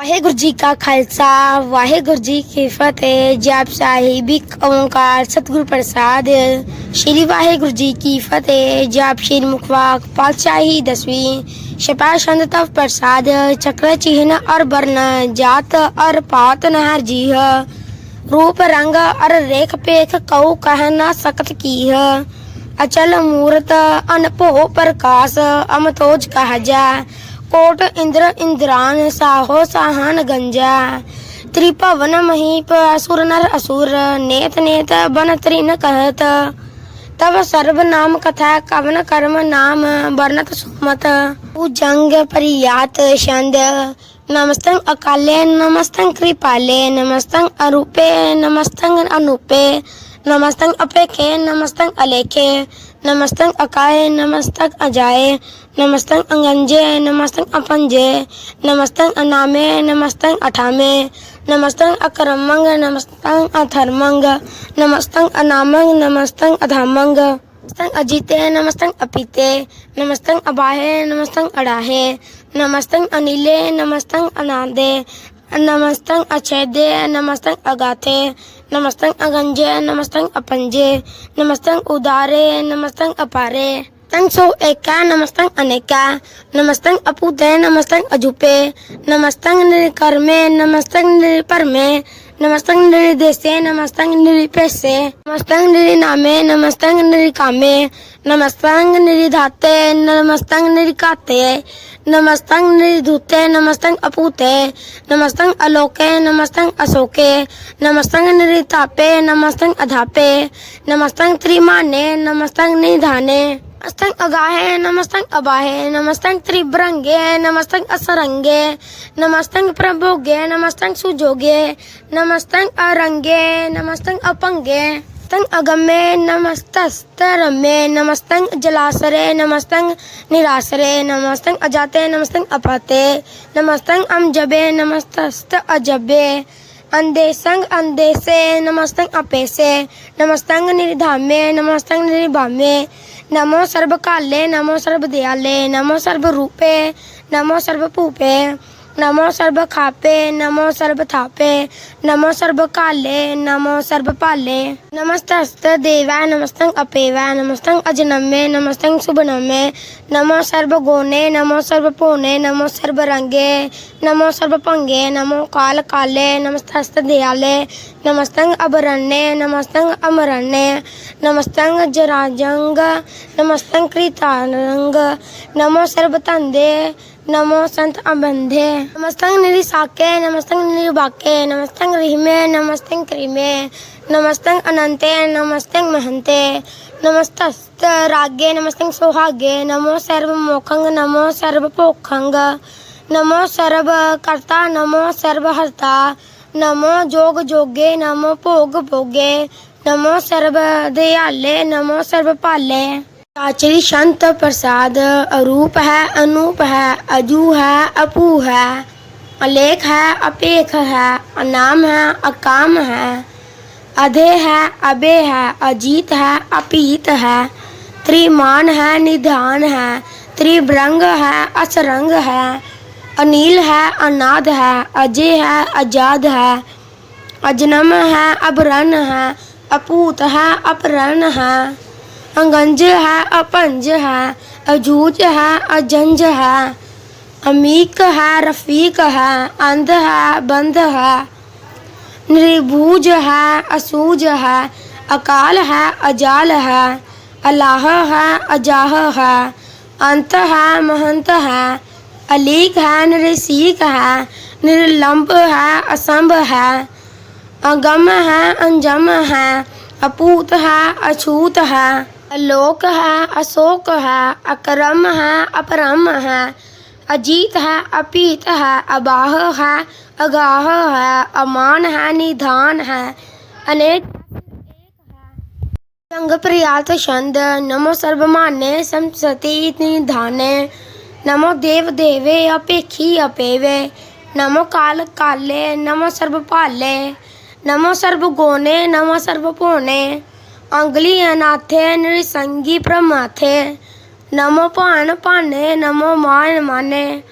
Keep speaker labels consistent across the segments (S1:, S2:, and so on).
S1: ਵਾਹਿਗੁਰੂ ਜੀ ਕਾ ਖਾਲਸਾ ਵਾਹਿਗੁਰੂ ਜੀ ਕੀ ਫਤਿਹ ਜਪ ਸਾਹਿਬ ਇੱਕ ਓੰਕਾਰ ਸਤਿਗੁਰ ਪ੍ਰਸਾਦ ਸ਼੍ਰੀ ਵਾਹਿਗੁਰੂ ਜੀ ਕੀ ਫਤਿਹ ਜਪ ਸ਼੍ਰੀ ਮੁਖਵਾਕ ਪਾਤਸ਼ਾਹੀ ਦਸਵੀਂ ਛਪਾ ਛੰਦ ਤਵ ਪ੍ਰਸਾਦ ਚਕਰ ਚਿਹਨ ਔਰ ਬਰਨ ਜਾਤ ਔਰ ਪਾਤ ਨਹਰ ਜੀਹ रूप रंग अर रेख पेख कऊ कह न सकत कीह अचल मूरत अनभो प्रकाश अमतोज कह जा कोट इंद्र इंद्रान साहो साहन गंजा। त्रिभवन महीप असुर नर असुर, नेत नेत बन त्रिन कहत। तब सर्व नाम कथा कवन कर्म नाम, वर्णत सुमत। जंग परियात छंद नमस्तं अकाले नमस्तं कृपाले नमस्तं अरूपे नमस्तं अनूपे नमस्तं अपेखे नमस्तं अलेखे नमस्तं अकाय नमस्तं अजाए नमस्तं अंगंजे नमस्तं अपंजे नमस्तं अनामे नमस्तं अठामे नमस्तं अकरमंग नमस्तं अथर्मंग नमस्तं अनामंग नमस्तं अधामंग नमस्तं अजीते नमस्तं अपीते नमस्तं अबाहे नमस्तं अड़ाहे नमस्तं अनिले नमस्तं अनादे नमस्तं अछेदे नमस्तं अगाथे नमस्तं अगंजे नमस्तं अपंजे नमस्तं उदारे नमस्तं अपारे। नमस्तं सो एका नमस्तं अनेका नमस्तं अपूते नमस्तं अजूपे नमस्तं निर्कर्मे नमस्तं निर्परमे नमस्तं निर्देशे नमस्तं निरपेशे नमस्तं निरिनामे नमस्तं निरिकामे नमस्तं निरिधाते नमस्तं निरिकाते नमस्तं निरिधुते नमस्तं अपूते, नमस्तं अलोके, नमस्तं अशोके नमस्तं निरितापे, नमस्तं अधापे, नमस्तं त्रिमाने, नमस्तं निधाने, नमस्तं अगाहे, नमस्तं अबाहे, नमस्तं त्रिभ्रंगे, नमस्तं असरंगे, नमस्तं प्रभोगे, नमस्तं सुजोगे, नमस्तं अरंगे, नमस्तं अपंगे। नमस्तं अगमे नमस्तस्तरमे नमस्तं जलासरे नमस्तं निरासरे नमस्तं अजाते नमस्तं अपाते नमस्तं अमजबे नमस्तस्त अजबे अंदेसंग अंदेसे नमस्तं अपेसे नमस्तं निर्धामे नमस्तं निर्भामे नमो सर्वकाले नमो सर्वदयाले नमो सर्वरूपे नमो सर्वभूपे नमो सर्वखापे नमो सर्वथापे नमो सर्वकाले नमो सर्वपाले नमस्तस्त देवाय नमस्तं अपेवाय नमस्तं अजनमे नमस्तं शुभनमे नमो सर्वगुणे नमो सर्वपूर्णे नमो सर्वरंगे नमो सर्वपंगे नमो काल काले, नमस्तस्त दयाले। नमस्तं अभरण्ये नमस्तं अमरण्ये नमस्तं जराजंग नमस्तं कृतारंग नमो सर्वतंदे नमो संत अबंधे। नमस्तं निरिसाके नमस्तं निर्वाके नमस्तं रिहिमे नमस्तं क्रीमे नमस्तं अनंते नमस्तं महंते। नमस्तस्त रागे नमस्तं सोहागे। नमो सर्वमोखंग नमो सर्वपोखंग नमो सर्वकर्ता नमो सर्वहर्ता नमो जोग जोगे, नमो भोग भोगे। नमो सर्व दयाले, नमो सर्वपाले आचरी संत प्रसाद अरूप है, अनूप है, अजू है, अपू है, अलेख है, अपेख है, अनाम है, अकाम है, अधे है, अबे है, अजीत है, अपीत है, त्रिमान है, निधान है, त्रिभ्रंग है, असरंग है, अनिल है, अनाद है अजय है आज़ाद है, अजनम है अबरन है, अपूत है, अपरण है। अंगंज है, अपंज है, अजूज है, अजंज है। अमीक है, रफीक है, अंध है, बंध है। निर्भुज है, असूज है, अकाल है, अजाल है। अलाह है, अजाह है। अंत है, महंत है। अलीक है, निरसीक है। निर्लंब है, असंभ है। अगम है, अंजम है। अपूत है, अछूत है। अलोक है, अशोक है, अकरम है, अपरम है, अजीत है अपीत है, अबाह है, अगाह है, अमान है, निधान है, अनेक संग प्रियात छंद। नमो सर्वमान्य संसति निधाने। नमो देव देवे अपेखी अपेवे। नमो काल काले, नमो सर्वपाले। नमो सर्वगुणे, नमो सर्वपूर्णे आङ्ग्लीयनाथे नृसंगी प्रमाथे। नमो पान पाने, नमो मान माने।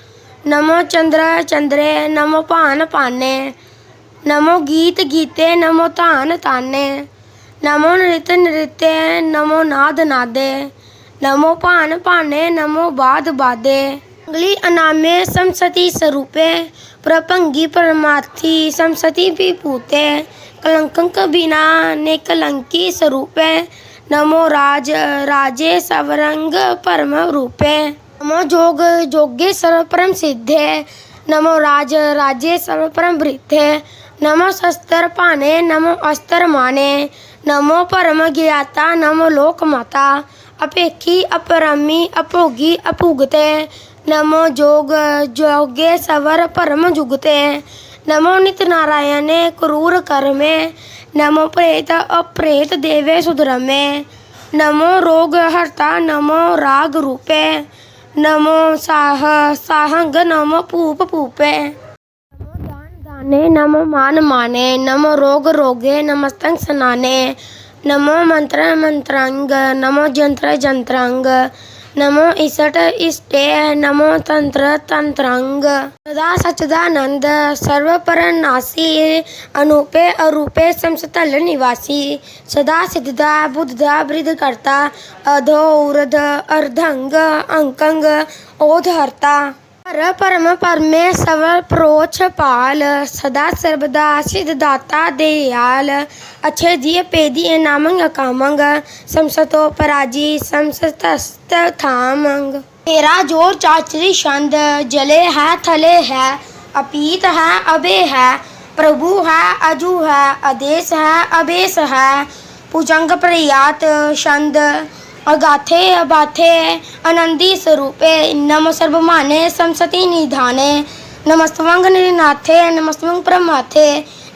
S1: नमो चंद्र चंद्रे, नमो पान पाने। नमो गीत गीते, नमो तान ताने। नमो नृत्य नृत्य, नमो नाद नादे। नमो पान पाने, नमो बाद बादे। अंगली अनामे समसती स्वरूपे प्रपंगी परमाथी समसती भी पूते। कलंक बिना निकलंकी स्वरूप। नमो राज, राजे सवरंग परम रूप। नमो जोग, जोगे सर्व परम सिद्ध। है नमो राज, राजे सर्व परम वृद्ध। है नमो शस्त्र पाने, नमो अस्त्र माने। नमो परम ज्ञाता, नमो लोक माता। अपेक्षी अपरमी, अपोगी, अपुगते। नमो जोग, जोगे सवर परम जुगते। नमो नित नारायणे क्रूर कर्मे नमो प्रेत अप्रेत देवे सुधरमे नमो रोग हरता नमो राग रूपे नमो साह साहंग नमो पूप पूपे नमो दान दाने नमो मान माने नमो रोग रोगे नमस्तंग सनाने नमो मंत्र मंत्रांग नमो जंत्र जंत्रांग नमो इसट इष्टे, नमो तंत्र तंत्रांग। सदा सच्चिदानंद सर्व पर नासी अनूपे अरूपे समस्तल निवासी। सदा सिद्धदा, बुद्धदा वृद्ध करता अधो उर्ध अर्धंग, अंकंग ओधहर्ता पर परम परमे सवर प्रोछ पाल सदा सर्वदा सिद्धदाता दयाल अच्छे दिए पेदी नामंग कामंग समसतो पराजी समसतस्त थामंग तेरा ज़ोर चाचरी छंद जले है थले है अपीत है अबे है प्रभु है अजू है आदेश है अबेस है भुजंग प्रयात छंद अगाथे अबाथे आनंदी स्वरूपे नम सर्वमाने समसति निधाने। नमस्तवंग निनाथे नमस्तवंग प्रमाथे।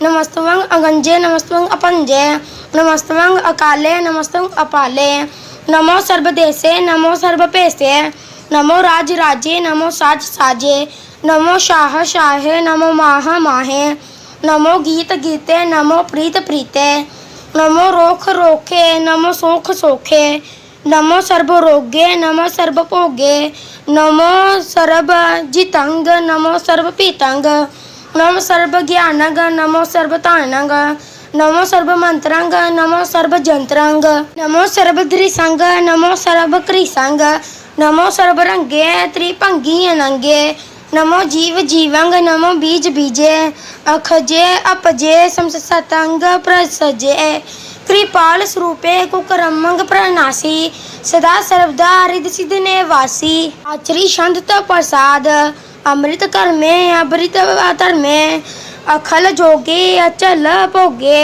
S1: नमस्तवंग अगंजे नमस्तवंग अपंजे। नमस्तवंग अकाले नमस्तवंग अपाले। नमो सर्वदेशे नमो सर्वपेशे नमो राज राजे नमो साज साजे नमो शाह शाहे, नमो माह माहे। नमो गीत गीते, नमो प्रीत प्रीते। नमो रोख रोखे, नमो सोख सोखे। नमो सर्व रोगे नमो सर्व भोगे नमो सर्व जितंग नमो सर्व पीतंग नमो सर्व ज्ञानंग नमो सर्व तानंग नमो सर्व मंत्रंग नमो सर्व जंत्रंग नमो सर्व धृसंग नमो सर्व कृसंग नमो सर्व रंगे त्रिभंगी अनंगे नमो जीव जीवंग नमो बीज बीजे अखजे अपजे समसतंग प्रसजे कृपाल स्वरूपे कुकरमंग प्रणासी सदा सर्वदा हरिद सिद्ध ने वासी आचरी छंद तो प्रसाद अमृत कर में अमृत अतर में अखल जोगे अचल भोगे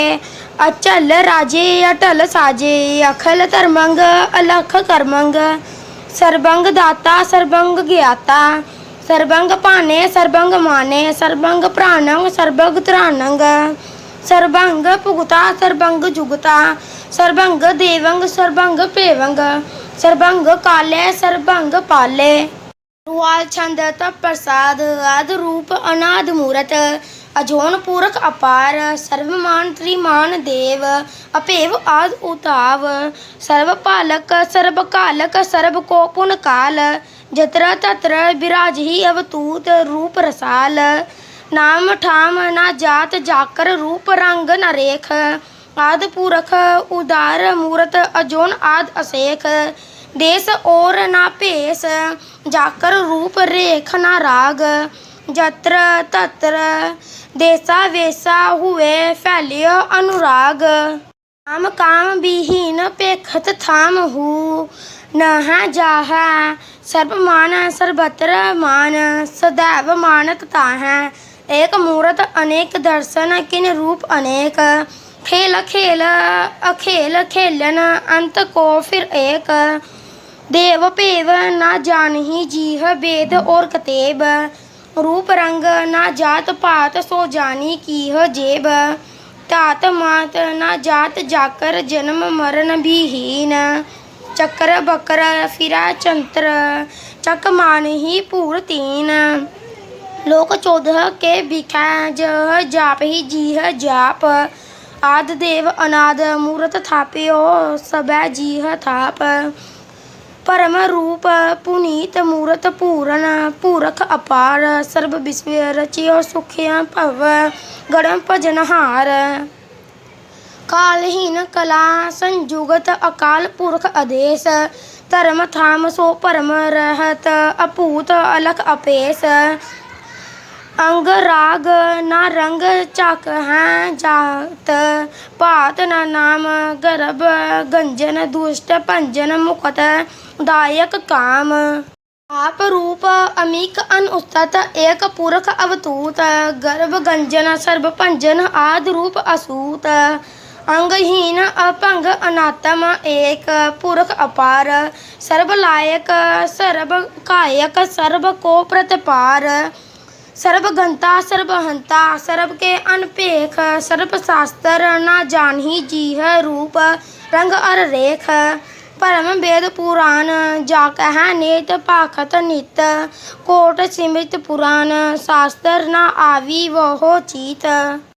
S1: अचल राजे अटल साजे अखल धर्मंग अलख कर्मंग सर्वंग दाता सर्वंग ज्ञाता सर्वंग पाने सर्वंग माने सर्वंग प्राणंग सर्वंग त्राणंग सर्वंग पुगता सर्वंग जुगता सर्वंग देवंग सर्वंग पेवंग सर्वंग काले सर्वंग पाले रुआल छंद तप प्रसाद आद रूप अनाद मूरत अजोन पूरक अपार सर्वमान त्रिमान देव अपेव आद उताव सर्व पालक सर्व कालक सर्व को पुन काल जत्र तत्र विराज ही अवतूत रूप रसाल नाम ठाम ना जात जाकर रूप रंग न रेख आद पुरख उदार मूरत अजोन आद असेख देश और ना भेस जाकर रूप रेख ना राग जत्र तत्र देसा वेसा हुए फैलियो अनुराग काम काम विहीन पेखत थाम हु नहा जाहा सर्वमान सर्वत्र मान सदैव मानत ताह एक मूरत, अनेक दर्शन किन रूप अनेक। खेल खेल, अखेल, खेलन, अंत को फिर एक। देव पेव, ना जानही जीह वेद और कतेब। रूप रंग, ना जात पात, सो जानी कीह जेब। तात मात, ना जात जाकर जन्म मरण विहीन चक्र, बकर, फिरा, चंत्र, चक मान ही पूर लोक चौदह के बिखा जह जाप ही जीह जाप आद देव अनाद मूरत थाप्यो सब जीह थाप ਪਰਮ ਰੂਪ ਪੁਨੀਤ ਮੂਰਤ ਪੂਰਨ ਪੂਰਖ ਅਪਾਰ ਸਰਬ ਵਿਸਵ ਰਚਿਓ ਸੁਖਿਆ ਭਵ ਗੜਮ ਭਜਨਹਾਰ ਕਾਲਹੀਨ ਕਲਾ ਸੰਜੁਗਤ ਅਕਾਲ ਪੁਰਖ ਆਦੇਸ਼ ਧਰਮ ਥਾਮ ਸੋ ਪਰਮ ਰਹਿਤ ਅਪੂਤ ਅਲਖ ਅਪੇਸ ਅੰਗ ਰਾਗ ਨਾ ਰੰਗ ਚੱਕ ਹੈ, ਜਾਤ ਭਾਤ ਨਾ ਨਾਮ ਗਰਭ ਗੰਜਨ ਦੁਸ਼ਟ ਭੰਜਨ ਮੁਕਤ ਦਾਇਕ ਕਾਮ। ਆਪ ਰੂਪ ਅਮਿਕ ਅਨੁਸਤਤ, ਏਕ ਪੁਰਖ ਅਵਤੂਤ, ਗਰਭ ਗੰਜਨ ਸਰਬ ਭੰਜਨ ਆਦ ਰੂਪ ਅਸੂਤ। ਅੰਗਹੀਨ ਅਪੰਗ ਅਨਾਤਮ, ਏਕ ਪੁਰਖ ਅਪਾਰ, ਸਰਬ ਲਾਇਕ ਸਰਬ ਕਾਇਕ ਸਰਬ ਕੋ ਪ੍ਰਤਪਾਰ। ਸਰਬ ਗੰਤਾ, ਸਰਬ ਕੇ ਅਨਪੇਖ ਸਰਬ ਸ਼ਾਸਤਰ ਨਾ ਜਾਣਹੀ ਜੀਹ ਰੂਪ, ਰੰਗ ਅਰ ਰੇਖ ਪਰਮ ਵੇਦ ਪੁਰਾਨ, ਜਾ ਕਹਿ ਨੇਤ ਭਾਖਤ ਨਿਤ, ਕੋਟ ਸਿਮਿਤ ਪੁਰਾਨ, ਸ਼ਾਸਤਰ ਨਾ ਆਵੀ ਵਹੋ ਚੀਤ।